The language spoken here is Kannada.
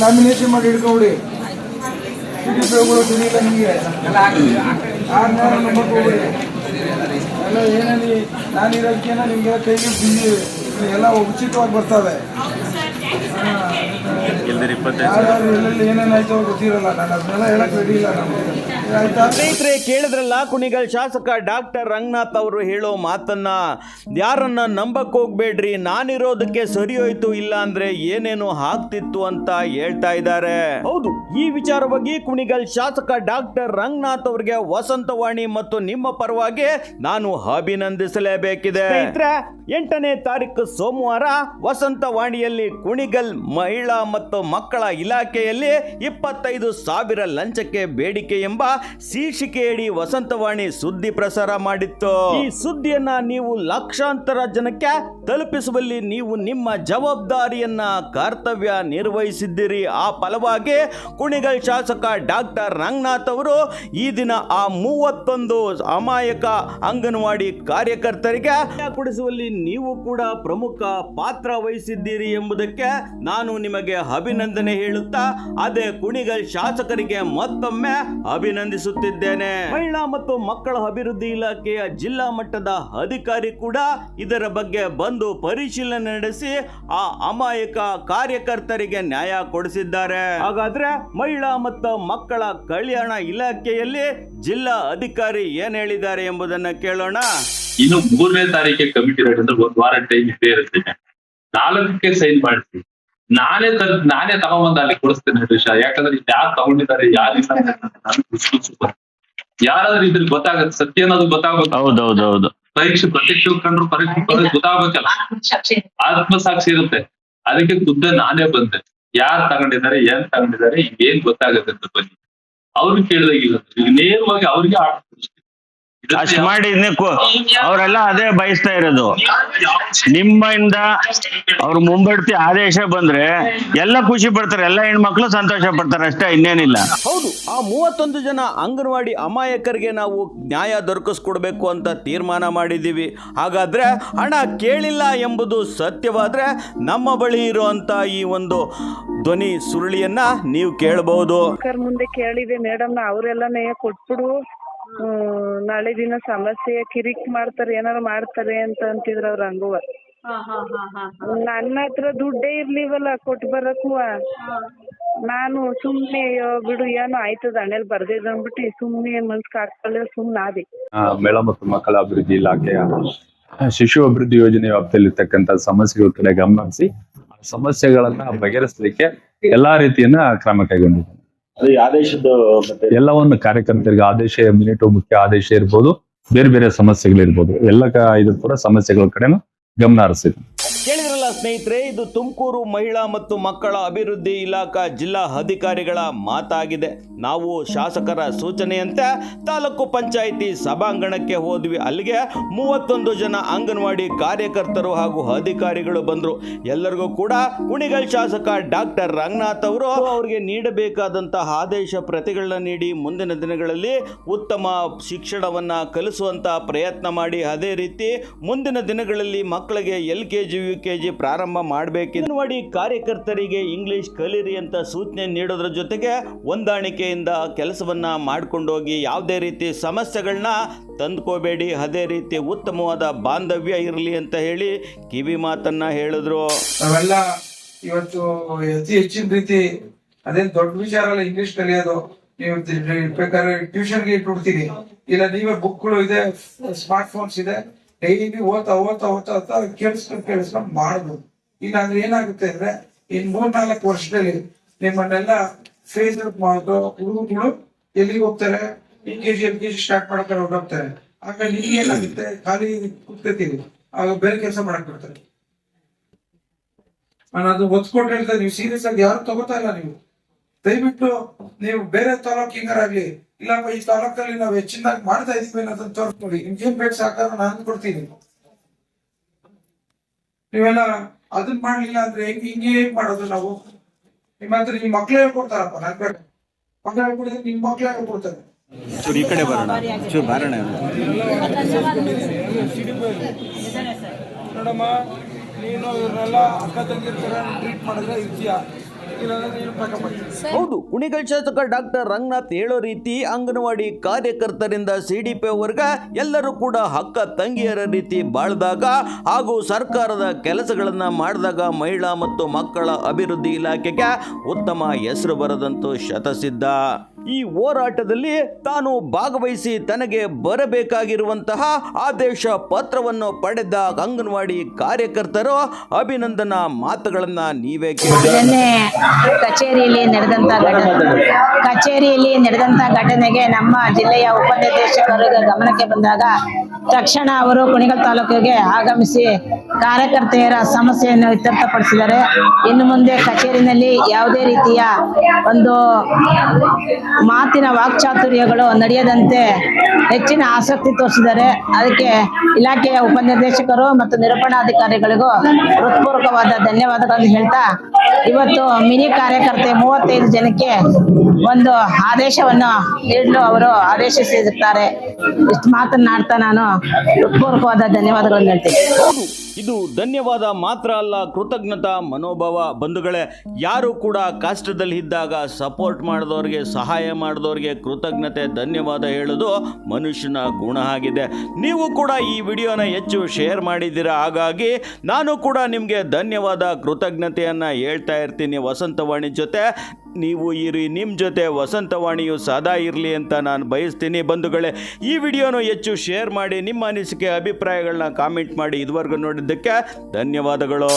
ನಾಮಿನೇಷನ್ ಮಾಡಿ ಹಿಡ್ಕೊಬಿಡಿ. ಟಿ ಡಿ ಪಿಗಳು ತಿಳಿಯಿಲ್ಲ ನಿಮಗೆ ನಾನು ಕೈಗೆ ಬಿಸಿ ಎಲ್ಲ ಉಚಿತವಾಗಿ ಬರ್ತವೆ. ಎಲ್ಲೆಲ್ಲಿ ಏನೇನಾಯ್ತು ಗೊತ್ತಿರಲ್ಲ. ನಾನು ಅದನ್ನೆಲ್ಲ ಹೇಳಕ್ ರೆಡಿ ಇಲ್ಲ ನಮಗೆ. ಸ್ನೇಹಿತರೆ ಕೇಳಿದ್ರಲ್ಲ ಕುಣಿಗಲ್ ಶಾಸಕ ಡಾಕ್ಟರ್ ರಂಗನಾಥ್ ಅವರು ಹೇಳೋ ಮಾತನ್ನ ಯಾರನ್ನ ನಂಬಕ್ ಹೋಗ್ಬೇಡ್ರಿ ನಾನಿರೋದಕ್ಕೆ ಸರಿ ಹೋಯ್ತು ಇಲ್ಲ ಅಂದ್ರೆ ಏನೇನು ಆಗ್ತಿತ್ತು ಅಂತ ಹೇಳ್ತಾ ಇದ್ದಾರೆ. ಹೌದು ಈ ವಿಚಾರವಾಗಿ ಕುಣಿಗಲ್ ಶಾಸಕ ಡಾಕ್ಟರ್ ರಂಗನಾಥ್ ಅವರಿಗೆ ವಸಂತವಾಣಿ ಮತ್ತು ನಿಮ್ಮ ಪರವಾಗಿ ನಾನು ಅಭಿನಂದಿಸಲೇಬೇಕಿದೆ. ಸ್ನೇಹಿತರೆ ಎಂಟನೇ ತಾರೀಕು ಸೋಮವಾರ ವಸಂತವಾಣಿಯಲ್ಲಿ ಕುಣಿಗಲ್ ಮಹಿಳಾ ಮತ್ತು ಮಕ್ಕಳ ಇಲಾಖೆಯಲ್ಲಿ ಇಪ್ಪತ್ತೈದು ಸಾವಿರ ಲಂಚಕ್ಕೆ ಬೇಡಿಕೆ ಎಂಬ ಶೀರ್ಷಿಕೆಯಡಿ ವಸಂತವಾಣಿ ಸುದ್ದಿ ಪ್ರಸಾರ ಮಾಡಿತ್ತು. ಈ ಸುದ್ದಿಯನ್ನ ನೀವು ಲಕ್ಷಾಂತರ ಜನಕ್ಕೆ ತಲುಪಿಸುವಲ್ಲಿ ನೀವು ನಿಮ್ಮ ಜವಾಬ್ದಾರಿಯನ್ನ ಕರ್ತವ್ಯ ನಿರ್ವಹಿಸಿದ್ದೀರಿ. ಆ ಫಲವಾಗಿ ಕುಣಿಗಲ್ ಶಾಸಕ ಡಾಕ್ಟರ್ ರಂಗನಾಥ್ ಅವರು ಈ ದಿನ ಆ ಮೂವತ್ತೊಂದು ಅಮಾಯಕ ಅಂಗನವಾಡಿ ಕಾರ್ಯಕರ್ತರಿಗೆ ಕುಡಿಸುವಲ್ಲಿ ನೀವು ಕೂಡ ಪ್ರಮುಖ ಪಾತ್ರ ವಹಿಸಿದ್ದೀರಿ ಎಂಬುದಕ್ಕೆ ನಾನು ನಿಮಗೆ ಅಭಿನಂದನೆ ಹೇಳುತ್ತಾ, ಅದೇ ಕುಣಿಗಲ್ ಶಾಸಕರಿಗೆ ಮತ್ತೊಮ್ಮೆ ಅಭಿನಂದಿಸುತ್ತಿದ್ದೇನೆ. ಮಹಿಳಾ ಮತ್ತು ಮಕ್ಕಳ ಅಭಿವೃದ್ಧಿ ಇಲಾಖೆಯ ಜಿಲ್ಲಾ ಮಟ್ಟದ ಅಧಿಕಾರಿ ಕೂಡ ಇದರ ಬಗ್ಗೆ ಬಂದು ಪರಿಶೀಲನೆ ನಡೆಸಿ ಆ ಅಮಾಯಕ ಕಾರ್ಯಕರ್ತರಿಗೆ ನ್ಯಾಯ ಕೊಡಿಸಿದ್ದಾರೆ. ಹಾಗಾದ್ರೆ ಮಹಿಳಾ ಮತ್ತು ಮಕ್ಕಳ ಕಲ್ಯಾಣ ಇಲಾಖೆಯಲ್ಲಿ ಜಿಲ್ಲಾ ಅಧಿಕಾರಿ ಏನ್ ಹೇಳಿದ್ದಾರೆ ಎಂಬುದನ್ನ ಕೇಳೋಣ. ಇನ್ನು ಮೂರನೇ ತಾರೀಕಿಗೆ ಕಮಿಟಿ ರೇಟ್ ಅಂದ್ರೆ ಒಂದ್ ವಾರ ಟೈಮ್ ಇದ್ದೇ ಇರುತ್ತೆ. ನಾಲ್ಕಕ್ಕೆ ಸೈನ್ ಮಾಡ್ತೀನಿ ನಾನೇ ತ ನಾನೇ ತಗೊಂಬಂದು ಅಲ್ಲಿ ಕೊಡಿಸ್ತೇನೆ ಹರೀಶ. ಯಾಕಂದ್ರೆ ಇದು ಯಾರು ತಗೊಂಡಿದ್ದಾರೆ ಯಾರಿಲ್ಲ ಯಾರಾದ್ರೂ ಇದ್ರಲ್ಲಿ ಗೊತ್ತಾಗತ್ತೆ. ಸತ್ಯ ಅನ್ನೋದು ಗೊತ್ತಾಗುತ್ತೆ. ಹೌದೌದೌದು. ಪರೀಕ್ಷೆ ಪ್ರತ್ಯಕ್ಷ ಕಂಡ್ರು ಪರೀಕ್ಷೆ ಗೊತ್ತಾಗಬೇಕಲ್ಲ. ಆತ್ಮಸಾಕ್ಷಿ. ಇರುತ್ತೆ. ಅದಕ್ಕೆ ಖುದ್ದ ನಾನೇ ಬಂದೆ. ಯಾರು ತಗೊಂಡಿದ್ದಾರೆ ಏನ್ ತಗೊಂಡಿದ್ದಾರೆ ಏನ್ ಗೊತ್ತಾಗತ್ತೆ ಅಂತ ಬನ್ನಿ. ಅವ್ರು ಕೇಳಿದಾಗಿಲ್ಲ ಈಗ ನೇರವಾಗಿ ಅವ್ರಿಗೆ ಅಷ್ಟ್ ಮಾಡಿ ಅವರೆಲ್ಲ ಅದೇ ಬಯಸ್ತಾ ಇರೋದು. ನಿಮ್ಮಿಂದ ಅವ್ರ ಮುಂಬಡ್ತಿ ಆದೇಶ ಬಂದ್ರೆ ಎಲ್ಲ ಖುಷಿ ಪಡ್ತಾರೆ ಎಲ್ಲ ಹೆಣ್ಮಕ್ಳು ಸಂತೋಷ ಪಡ್ತಾರೆ ಅಷ್ಟೇ ಇನ್ನೇನಿಲ್ಲ. ಹೌದು ಆ ಮೂವತ್ತೊಂದು ಜನ ಅಂಗನವಾಡಿ ಅಮಾಯಕರಿಗೆ ನಾವು ನ್ಯಾಯ ದೊರಕಿಸ್ಕೊಡ್ಬೇಕು ಅಂತ ತೀರ್ಮಾನ ಮಾಡಿದ್ದೀವಿ. ಹಾಗಾದ್ರೆ ಹಣ ಕೇಳಿಲ್ಲ ಎಂಬುದು ಸತ್ಯವಾದ್ರೆ ನಮ್ಮ ಬಳಿ ಇರುವಂತ ಈ ಒಂದು ಧ್ವನಿ ಸುರುಳಿಯನ್ನ ನೀವು ಕೇಳಬಹುದು ಮುಂದೆ ಕೇಳಿದೆ ಮೇಡಮ್ ಅವರೆಲ್ಲನೇ ಕೊಟ್ಬಿಡು. ನಾಳೆ ದಿನ ಸಮಸ್ಯೆ ಕಿರಿಕ್ ಮಾಡ್ತಾರೆ ಏನಾರು ಮಾಡ್ತಾರೆ ಅಂತ ಅಂತಿದ್ರು ಅವ್ರ ಹಂಗುವ. ನನ್ನ ಹತ್ರ ದುಡ್ಡೇ ಇರ್ಲಿವಲ್ಲ ಕೊಟ್ಟು ಬರಕ್ಕೂ ನಾನು ಸುಮ್ನೆ ಅಯ್ಯೋ ಬಿಡು ಏನೋ ಆಯ್ತದ ಹಣೆಲ್ ಬರ್ದಿದ್ ಅಂದ್ಬಿಟ್ಟು ಸುಮ್ನೆ ಮನ್ಸ್ ಕಾಡ್ಕೊಳ್ಳಿ ಸುಮ್ನೆ ಆದೆ. ಮೇಳ ಮತ್ತು ಮಕ್ಕಳ ಅಭಿವೃದ್ಧಿ ಇಲಾಖೆಯ ಶಿಶು ಅಭಿವೃದ್ಧಿ ಯೋಜನೆ ವ್ಯಾಪ್ತಿಯಲ್ಲಿರ್ತಕ್ಕಂಥ ಸಮಸ್ಯೆಗಳ ಕಡೆ ಗಮನಿಸಿ ಹರಿಸಿ ಆ ಸಮಸ್ಯೆಗಳನ್ನ ಬಗೆಹರಿಸಲಿಕ್ಕೆ ಎಲ್ಲಾ ರೀತಿಯನ್ನ ಕ್ರಮ ಕೈಗೊಂಡಿದೆ ಆದೇಶದ ಎಲ್ಲವನ್ನು ಕಾರ್ಯಕರ್ತರಿಗೆ ಆದೇಶ, ಮಿನಿಟು ಮುಖ್ಯ ಆದೇಶ ಇರ್ಬೋದು, ಬೇರೆ ಬೇರೆ ಸಮಸ್ಯೆಗಳಿರ್ಬೋದು. ಎಲ್ಲ ಇದು ಕೂಡ ಸಮಸ್ಯೆಗಳ ಕಡೆನೂ ಗಮನ ಹರಿಸಿದೆ. ಸ್ನೇಹಿತರೆ, ಇದು ತುಮಕೂರು ಮಹಿಳಾ ಮತ್ತು ಮಕ್ಕಳ ಅಭಿವೃದ್ಧಿ ಇಲಾಖಾ ಜಿಲ್ಲಾ ಅಧಿಕಾರಿಗಳ ಮಾತಾಗಿದೆ. ನಾವು ಶಾಸಕರ ಸೂಚನೆಯಂತೆ ತಾಲೂಕು ಪಂಚಾಯಿತಿ ಸಭಾಂಗಣಕ್ಕೆ ಹೋದ್ವಿ. ಅಲ್ಲಿಗೆ ಮೂವತ್ತೊಂದು ಜನ ಅಂಗನವಾಡಿ ಕಾರ್ಯಕರ್ತರು ಹಾಗೂ ಅಧಿಕಾರಿಗಳು ಬಂದರು. ಎಲ್ಲರಿಗೂ ಕೂಡ ಕುಣಿಗಲ್ ಶಾಸಕ ಡಾಕ್ಟರ್ ರಂಗನಾಥ್ ಅವರು ಅವರಿಗೆ ನೀಡಬೇಕಾದಂತಹ ಆದೇಶ ಪ್ರತಿಗಳನ್ನ ನೀಡಿ ಮುಂದಿನ ದಿನಗಳಲ್ಲಿ ಉತ್ತಮ ಶಿಕ್ಷಣವನ್ನು ಕಲಿಸುವಂತಹ ಪ್ರಯತ್ನ ಮಾಡಿ. ಅದೇ ರೀತಿ ಮುಂದಿನ ದಿನಗಳಲ್ಲಿ ಮಕ್ಕಳಿಗೆ L K G, U K G ಪ್ರಾರಂಭ ಮಾಡಬೇಕು ಅಂಗನವಾಡಿ ಕಾರ್ಯಕರ್ತರಿಗೆ ಇಂಗ್ಲಿಷ್ ಕಲಿರಿ ಅಂತ ಸೂಚನೆ ನೀಡೋದ್ರ ಜೊತೆಗೆ ಹೊಂದಾಣಿಕೆಯಿಂದ ಕೆಲಸವನ್ನ ಮಾಡ್ಕೊಂಡು ಹೋಗಿ ಯಾವುದೇ ರೀತಿ ಸಮಸ್ಯೆಗಳನ್ನ ತಂದ್ಕೋಬೇಡಿ. ಅದೇ ರೀತಿ ಉತ್ತಮವಾದ ಬಾಂಧವ್ಯ ಇರಲಿ ಅಂತ ಹೇಳಿ ಕಿವಿ ಮಾತನ್ನ ಹೇಳಿದ್ರು. ನಾವೆಲ್ಲ ಇವತ್ತು ಅತಿ ಹೆಚ್ಚಿನ ರೀತಿ ಅದೇನು ದೊಡ್ಡ ವಿಚಾರ ಅಲ್ಲ ಇಂಗ್ಲಿಷ್ ಕಲಿಯೋದು ನೀವು ಬೇಕಾದ್ರೆ ಟ್ಯೂಷನ್ಗೆ ಇಟ್ಬಿಡ್ತೀನಿ. ಇಲ್ಲ ನೀವೇ ಬುಕ್ಗಳು ಇದೆ ಸ್ಮಾರ್ಟ್ ಫೋನ್ಸ್ ಇದೆ. ಡೈಲಿ ಓದ್ತಾ ಓದ್ತಾ ಓದ್ತಾ ಓದ್ತಾ ಕೇಳಿಸ್ಕೊಂಡು ಕೇಳಿಸ್ಕೊಂಡು ಮಾಡ್ಬೋದು. ಇಲ್ಲಾಂದ್ರೆ ಏನಾಗುತ್ತೆ ಅಂದ್ರೆ ಇನ್ ಮೂರ್ನಾಲ್ಕು ವರ್ಷದಲ್ಲಿ ನಿಮ್ಮನ್ನೆಲ್ಲ ಫೇಸ್ಬುಕ್ ಮಾಡೋದು ಹುಡುಗರು ಎಲ್ಲಿಗೆ ಹೋಗ್ತಾರೆ? L K G L K G start ಮಾಡ್ತಾರೆ ಹೋಗ್ತಾರೆ. ಆಮೇಲೆ ನಿಮ್ಗೆ ಏನಾಗುತ್ತೆ? ಖಾಲಿ ಕೂತ್ಕೋತೀವಿ ಆಗ ಬೇರೆ ಕೆಲಸ ಮಾಡಕ್ ಬರ್ತಾರೆ. ನಾನು ಅದು ಒತ್ಕೊಂಡು ಹೇಳ್ತಾರೆ ನೀವು ಸೀರಿಯಸ್ ಆಗಿ ಯಾರು ತಗೋತಾ ಇಲ್ಲ ನೀವು. ದಯವಿಟ್ಟು ನೀವು ಬೇರೆ ತಾಲೂಕ್ ಹಿಂಗಾರಾಗ್ಲಿ ಇಲ್ಲಪ್ಪ ಈ ತಾಲೂಕಲ್ಲಿ ನಾವು ಹೆಚ್ಚಿನದಾಗಿ ಮಾಡ್ತಾ ಇದೀವಿ ಅನ್ನೋದನ್ನ ತೋರಿಸ್ಕೊಡಿ ನಿಮ್ಗೆ ಏನ್ ಬೇಕು ಸಹಕಾರ ನಾನು ಕೊಡ್ತೀನಿ. ನೀವೆಲ್ಲ ಅದನ್ನ ಮಾಡ್ಲಿಲ್ಲ ಅಂದ್ರೆ ಹೆಂಗ್ ಹಿಂಗೆ ಹೇಗ್ ಮಾಡೋದು ನಾವು? ನಿಮ್ಮ ಹತ್ರ ನಿಮ್ ಮಕ್ಳು ಹೇಳ್ಕೊಡ್ತಾರಪ್ಪ ನನ್ ಬೇಡ ಮಕ್ಳು ಹೇಳ್ಕೊಡಿದ್ರೆ ನಿಮ್ ಮಕ್ಳು ಹೇಳ್ಕೊಡ್ತಾರೆ. ಚೂರು ಈ ಕಡೆ ಬರೋಣ. ಚೂರು ಬಾರೋಣ ನೋಡಮ್ಮ ನೀನು ಇವ್ರನ್ನೆಲ್ಲ ಅಕ್ಕ ತಂಗಿರ್ತಾರ ಟ್ರೀಟ್ ಮಾಡಿದ್ರೆ ಇರ್ತೀಯ? ಹೌದು, ಕುಣಿಗಲ್ ಶಾಸಕ ಡಾಕ್ಟರ್ ರಂಗನಾಥ್ ಹೇಳೋ ರೀತಿ ಅಂಗನವಾಡಿ ಕಾರ್ಯಕರ್ತರಿಂದ ಸಿಡಿಪಿ ವರ್ಗ ಎಲ್ಲರೂ ಕೂಡ ಹಕ್ಕ ತಂಗಿಯರ ರೀತಿ ಬಾಳ್ದಾಗ ಹಾಗೂ ಸರ್ಕಾರದ ಕೆಲಸಗಳನ್ನ ಮಾಡಿದಾಗ ಮಹಿಳಾ ಮತ್ತು ಮಕ್ಕಳ ಅಭಿವೃದ್ಧಿ ಇಲಾಖೆಗೆ ಉತ್ತಮ ಹೆಸರು ಬರದಂತೂ ಶತಸಿದ್ಧ. ಈ ಹೋರಾಟದಲ್ಲಿ ತಾನು ಭಾಗವಹಿಸಿ ತನಗೆ ಬರಬೇಕಾಗಿರುವಂತಹ ಆದೇಶ ಪತ್ರವನ್ನು ಪಡೆದ ಅಂಗನವಾಡಿ ಕಾರ್ಯಕರ್ತರು ಅಭಿನಂದನಾ ಮಾತುಗಳನ್ನ ನೀವೇ ಕೇಳಿ. ಕಚೇರಿಯಲ್ಲಿ ನಡೆದಂತ ಕಚೇರಿಯಲ್ಲಿ ನಡೆದಂತ ಘಟನೆಗೆ ನಮ್ಮ ಜಿಲ್ಲೆಯ ಉಪನಿರ್ದೇಶಕರಿಗೆ ಗಮನಕ್ಕೆ ಬಂದಾಗ ತಕ್ಷಣ ಅವರು ಕುಣಿಗಲ್ ತಾಲೂಕಿಗೆ ಆಗಮಿಸಿ ಕಾರ್ಯಕರ್ತೆಯರ ಸಮಸ್ಯೆಯನ್ನು ಇತ್ಯರ್ಥಪಡಿಸಿದ್ದಾರೆ. ಇನ್ನು ಮುಂದೆ ಕಚೇರಿನಲ್ಲಿ ಯಾವುದೇ ರೀತಿಯ ಒಂದು ಮಾತಿನ ವಾಕ್ಚಾತುರ್ಯಗಳು ನಡೆಯದಂತೆ ಹೆಚ್ಚಿನ ಆಸಕ್ತಿ ತೋರಿಸಿದ್ದಾರೆ. ಅದಕ್ಕೆ ಇಲಾಖೆಯ ಉಪನಿರ್ದೇಶಕರು ಮತ್ತು ನಿರೂಪಣಾಧಿಕಾರಿಗಳಿಗೂ ಹೃತ್ಪೂರ್ವಕವಾದ ಧನ್ಯವಾದಗಳನ್ನು ಹೇಳ್ತಾ, ಇವತ್ತು ಮಿನಿ ಕಾರ್ಯಕರ್ತೆ ಮೂವತ್ತೈದು ಜನಕ್ಕೆ ಒಂದು ಆದೇಶವನ್ನು ನೀಡಲು ಅವರು ಆದೇಶಿಸಿರುತ್ತಾರೆ. ಇಷ್ಟು ಮಾತನ್ನಾಡ್ತಾ ನಾನು ಹೃತ್ಪೂರ್ವಕವಾದ ಧನ್ಯವಾದಗಳನ್ನು ಹೇಳ್ತೀನಿ. ಇದು ಧನ್ಯವಾದ ಮಾತ್ರ ಅಲ್ಲ ಕೃತಜ್ಞತಾ ಮನೋಭಾವ ಬಂಧುಗಳೇ, ಯಾರು ಕೂಡ ಕಷ್ಟದಲ್ಲಿ ಇದ್ದಾಗ ಸಪೋರ್ಟ್ ಮಾಡಿದವ್ರಿಗೆ, ಸಹಾಯ ಮಾಡಿದವ್ರಿಗೆ ಕೃತಜ್ಞತೆ, ಧನ್ಯವಾದ ಹೇಳೋದು ಮನುಷ್ಯನ ಗುಣ ಆಗಿದೆ. ನೀವು ಕೂಡ ಈ ವಿಡಿಯೋನ ಹೆಚ್ಚು ಶೇರ್ ಮಾಡಿದ್ದೀರಾ? ಹಾಗಾಗಿ ನಾನು ಕೂಡ ನಿಮಗೆ ಧನ್ಯವಾದ, ಕೃತಜ್ಞತೆಯನ್ನು ಹೇಳ್ತಾ ಇರ್ತೀನಿ ವಸಂತವಾಣಿ ಜೊತೆ. ನೀವು ಇರಿ ನಿಮ್ಮ ಜೊತೆ ವಸಂತವಾಣಿಯು ಸದಾ ಇರಲಿ ಅಂತ ನಾನು ಬಯಸ್ತೀನಿ. ಬಂಧುಗಳೇ, ಈ ವಿಡಿಯೋನು ಹೆಚ್ಚು ಶೇರ್ ಮಾಡಿ, ನಿಮ್ಮ ಅನಿಸಿಕೆ ಅಭಿಪ್ರಾಯಗಳನ್ನ ಕಾಮೆಂಟ್ ಮಾಡಿ ಇದುವರೆಗೂ ನೋಡಿದ್ದಕ್ಕೆ ಧನ್ಯವಾದಗಳು.